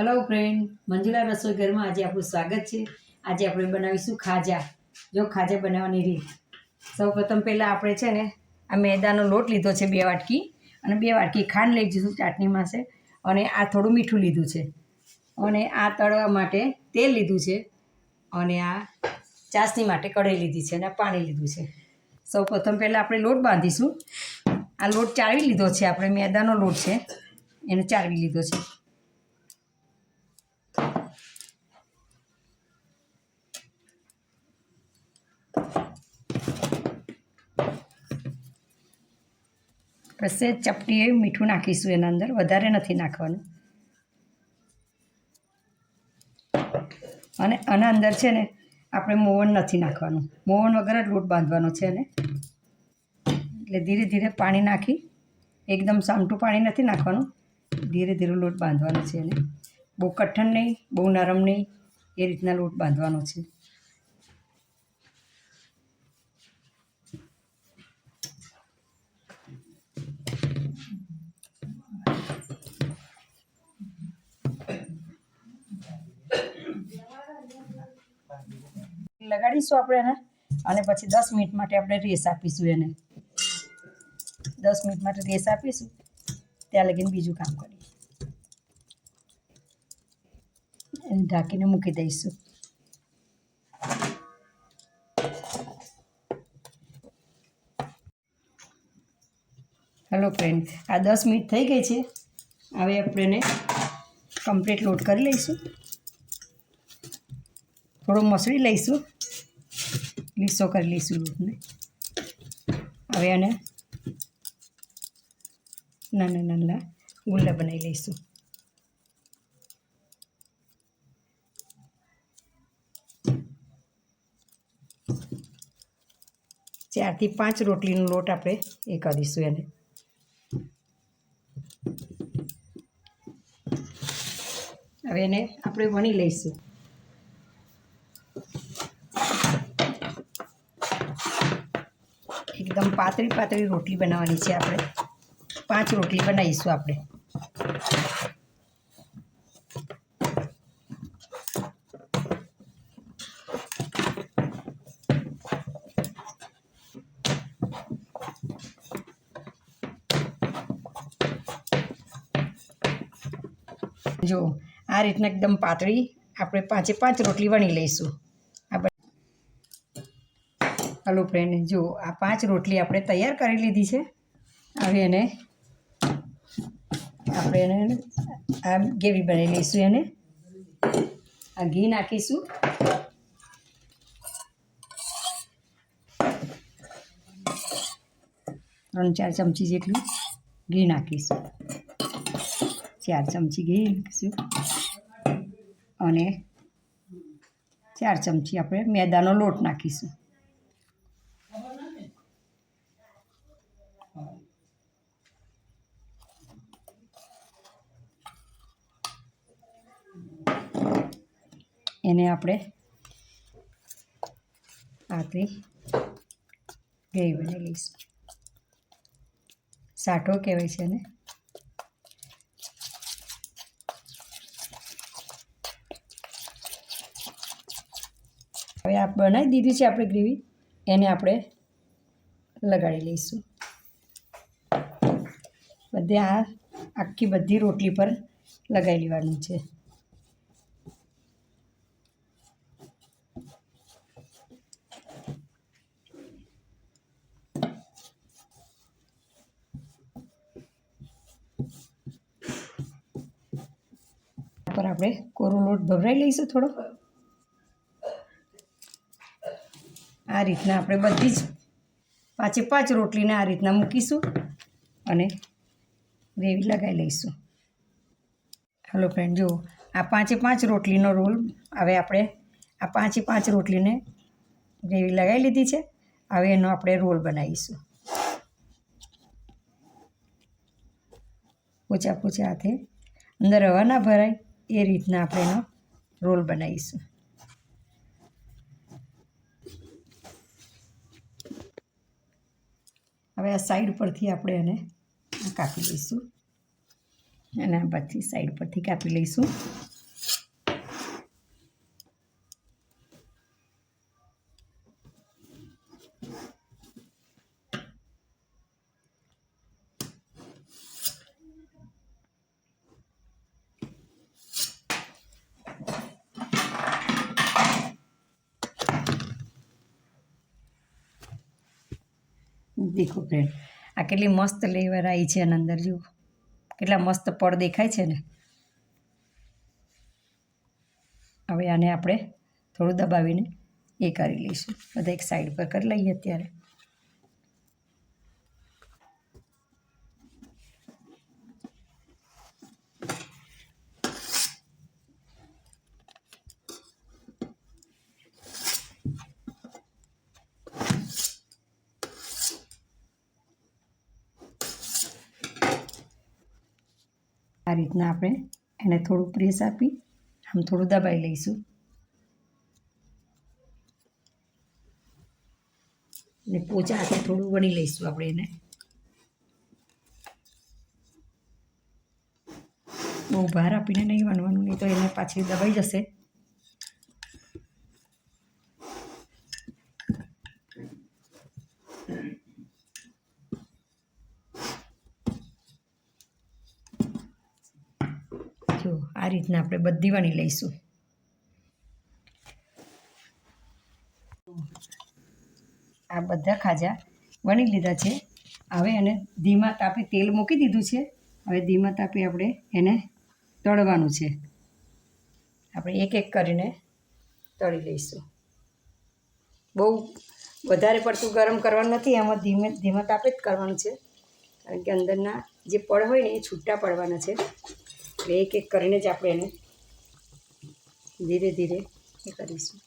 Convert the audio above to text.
Hello friend Manjula રસોઈ ઘરમાં આજે આપણું સ્વાગત છે. આજે આપણે બનાવીશું ખાજા. જો ખાજા બનાવવાની રીત. સૌ પ્રથમ પહેલાં આપણે છે ને, આ મેદાનો લોટ લીધો છે બે વાટકી અને બે વાટકી ખાંડ લઈ જઈશું ચાટણી માસે અને આ થોડું મીઠું લીધું છે. અને આ તળવા માટે તેલ લીધું છે. અને આ ચાસણી માટે કઢાઈ લીધી છે અને પાણી લીધું છે. સૌ પ્રથમ પહેલાં આપણે લોટ બાંધીશું. આ લોટ ચાળવી લીધો છે. આપણે મેદાનો લોટ છે. એને ચાળવી લીધો છે. પછી ચપટી મીઠું નાખીશું એના અંદર. વધારે નથી નાખવાનું. અને આના અંદર છે ને, આપણે મોવણ નથી નાખવાનું. મોવણ વગર જ લોટ બાંધવાનો છે ને એટલે ધીરે ધીરે પાણી નાખી, એકદમ સામટું પાણી નથી નાખવાનું. ધીરે ધીરે લોટ બાંધવાનો છે એને. બહુ કઠણ નહીં, બહુ નરમ નહીં, એ રીતના લોટ બાંધવાનો છે. લગાડીશું આપણે એને અને પછી દસ મિનિટ માટે આપણે રેસ આપીશું એને. દસ મિનિટ માટે રેસ આપીશું. ત્યાં લગીને બીજું કામ કરીએ. એને ઢાંકીને મૂકી દઈશું. હેલો ફ્રેન્ડ આ દસ મિનિટ થઈ ગઈ છે. હવે આપણે એને કમ્પ્લીટ લોડ કરી લઈશું. થોડો મસળી લઈશું. લીસો કરી લઈશું દૂધને. હવે એને નાના નાના ગુલ્લા બનાવી લઈશું. ચારથી પાંચ રોટલીનો લોટ આપણે એ કરીશું એને. હવે એને આપણે વણી લઈશું એકદમ પાતળી પાતળી રોટલી બનાવવાની છે આપણે. પાંચ રોટલી બનાવીશું આપણે. જો, આ રીતના એકદમ પાતળી આપણે પાંચે પાંચ રોટલી વણી લઈશું. હલો ફ્રેન્ડ જો આ પાંચ રોટલી આપણે તૈયાર કરી લીધી છે. હવે એને આપણે એને આ ગેવી બનાવી લઈશું એને. આ ઘી નાખીશું. ત્રણ ચાર ચમચી જેટલું ઘી નાખીશું. ચાર ચમચી ઘી નાખીશું. અને ચાર ચમચી આપણે મેદાનો લોટ નાખીશું. એને આપણે આટલી ગ્રેવી બનાવી લઈશું સાઠો કહેવાય છે એને. હવે આ બનાવી દીધી છે આપણે ગ્રેવી. એને આપણે લગાડી લઈશું. બધે આ આખી બધી રોટલી પર લગાવી લેવાનું છે. આપણે કોરો લોટ ભભરાઈ લઈશું થોડો. આ રીતના આપણે બધી જ પાંચે પાંચ રોટલીને આ રીતના મૂકીશું અને ગ્રેવી લગાવી લઈશું. હલો ફ્રેન્ડ જુઓ, આ પાંચે પાંચ રોટલીનો રોલ હવે આપણે આ પાંચે પાંચ રોટલીને ગ્રેવી લગાવી લીધી છે. હવે એનો આપણે રોલ બનાવીશું. પોચા પોચા હાથે અંદર હવા ના ભરાય. એ રીતના આપણે એનો રોલ બનાવીશું. હવે આ સાઈડ પરથી આપણે એને કાપી લઈશું. અને આ બધી સાઈડ પરથી કાપી લઈશું. દેખો ફ્રેન્ડ આ કેટલી મસ્ત લેવર આવી છે અને અંદર જુઓ કેટલા મસ્ત પડ દેખાય છે ને. હવે આને આપણે થોડું દબાવીને એ કરી લઈશું. બધા એક સાઈડ પર કરી લઈએ અત્યારે. આ રીતના આપણે એને થોડું પ્રેસ આપી આમ થોડું દબાઈ લઈશું. ને પોચા હાથે થોડું વણી લઈશું આપણે એને. બહુ ભાર આપીને નહીં વણવાનું, નહીં તો એને પાછી દબાઈ જશે. જો આ રીતના આપણે બધી વણી લઈશું. આ બધા ખાજા વણી લીધા છે. હવે એને ધીમા તાપે તેલ મૂકી દીધું છે. હવે ધીમા તાપે આપણે એને તળવાનું છે. આપણે એક એક કરીને તળી લઈશું. બહુ વધારે પડતું ગરમ કરવાનું નથી એમાં ધીમે ધીમા તાપે જ કરવાનું છે. કારણ કે અંદરના જે પડ હોય ને એ છૂટા પડવાના છે. એટલે એક એક કરીને જ આપણે એને ધીરે ધીરે એ કરીશું.